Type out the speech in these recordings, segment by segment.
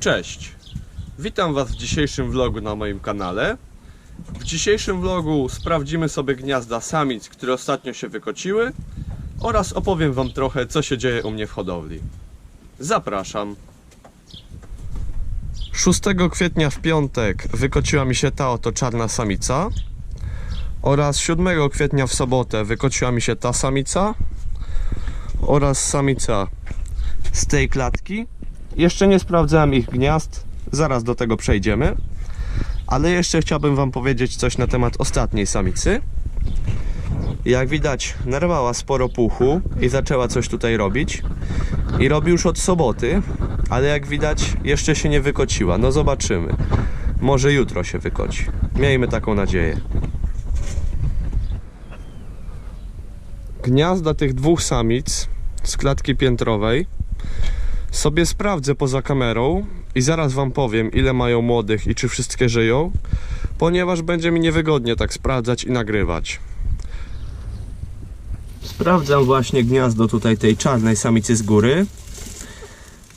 Cześć! Witam Was w dzisiejszym vlogu na moim kanale. W dzisiejszym vlogu sprawdzimy sobie gniazda samic, które ostatnio się wykociły oraz opowiem Wam trochę, co się dzieje u mnie w hodowli. Zapraszam! 6 kwietnia w piątek wykociła mi się ta oto czarna samica oraz 7 kwietnia w sobotę wykociła mi się ta samica oraz samica z tej klatki. Jeszcze nie sprawdzałem ich gniazd, zaraz do tego przejdziemy. Ale jeszcze chciałbym Wam powiedzieć coś na temat ostatniej samicy. Jak widać, narwała sporo puchu i zaczęła coś tutaj robić. I robi już od soboty, ale jak widać, jeszcze się nie wykociła. No zobaczymy. Może jutro się wykoci. Miejmy taką nadzieję. Gniazda tych dwóch samic z klatki piętrowej sobie sprawdzę poza kamerą i zaraz wam powiem ile mają młodych i czy wszystkie żyją, ponieważ będzie mi niewygodnie tak sprawdzać i nagrywać. Sprawdzam właśnie gniazdo tutaj tej czarnej samicy z góry.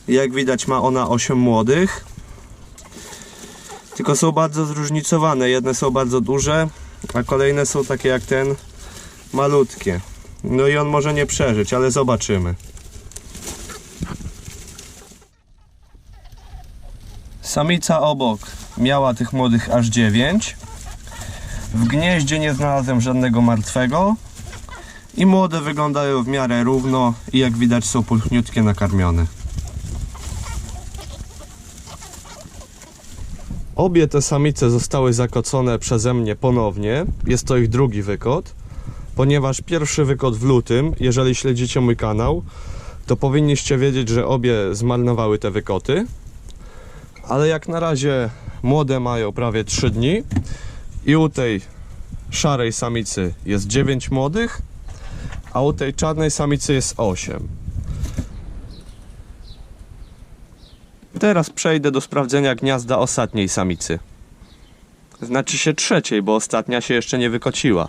Jak widać ma ona 8 młodych. Tylko są bardzo zróżnicowane. Jedne są bardzo duże, a kolejne są takie jak ten malutkie. No i on może nie przeżyć, ale zobaczymy. Samica obok miała tych młodych aż 9. W gnieździe nie znalazłem żadnego martwego. I młode wyglądają w miarę równo i jak widać są pulchniutkie nakarmione. Obie te samice zostały zakocone przeze mnie ponownie. Jest to ich drugi wykot. Ponieważ pierwszy wykot w lutym, jeżeli śledzicie mój kanał, to powinniście wiedzieć, że obie zmarnowały te wykoty ale jak na razie młode mają prawie 3 dni i u tej szarej samicy jest 9 młodych, a u tej czarnej samicy jest 8. Teraz przejdę do sprawdzenia gniazda ostatniej samicy. Znaczy się trzeciej, bo ostatnia się jeszcze nie wykociła.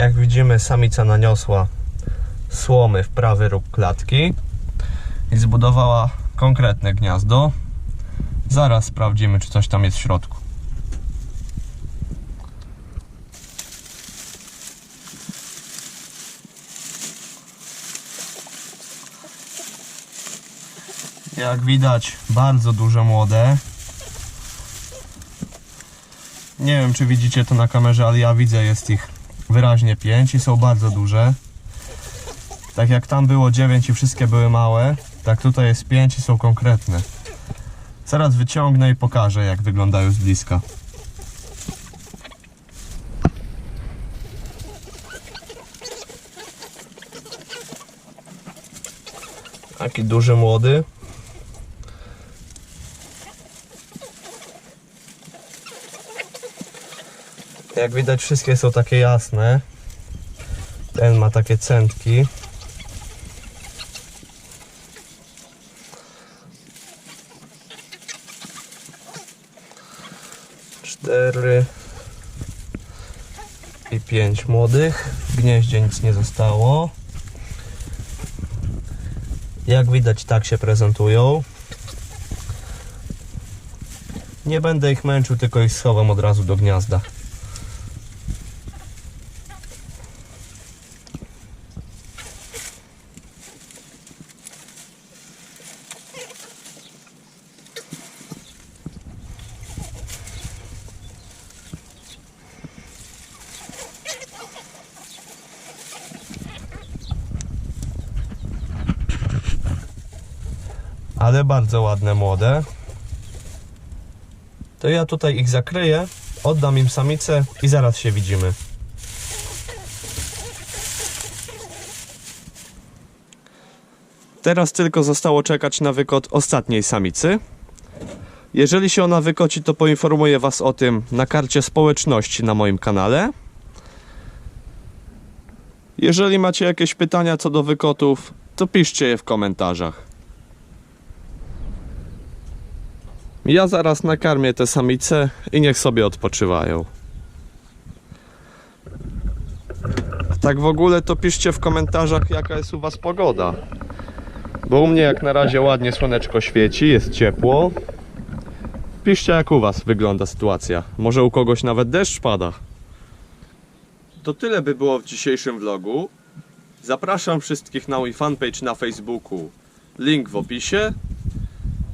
Jak widzimy, samica naniosła słomy w prawy róg klatki i zbudowała konkretne gniazdo. Zaraz sprawdzimy, czy coś tam jest w środku. Jak widać, bardzo duże młode. Nie wiem, czy widzicie to na kamerze, ale ja widzę, jest ich wyraźnie 5 i są bardzo duże. Tak jak tam było 9 i wszystkie były małe, tak tutaj jest 5 i są konkretne. Zaraz wyciągnę i pokażę jak wyglądają z bliska. Taki duży młody. Jak widać wszystkie są takie jasne. Ten ma takie centki. Cztery i pięć młodych. W gnieździe nic nie zostało. Jak widać tak się prezentują. Nie będę ich męczył, tylko ich schowam od razu do gniazda. Ale bardzo ładne młode. To ja tutaj ich zakryję, oddam im samicę i zaraz się widzimy. Teraz tylko zostało czekać na wykot ostatniej samicy. Jeżeli się ona wykoci, to poinformuję Was o tym na karcie społeczności na moim kanale. Jeżeli macie jakieś pytania co do wykotów, to piszcie je w komentarzach. Ja zaraz nakarmię te samice i niech sobie odpoczywają. Tak w ogóle to piszcie w komentarzach jaka jest u was pogoda. Bo u mnie jak na razie ładnie słoneczko świeci, jest ciepło. Piszcie jak u was wygląda sytuacja. Może u kogoś nawet deszcz pada. To tyle by było w dzisiejszym vlogu. Zapraszam wszystkich na mój fanpage na Facebooku. Link w opisie.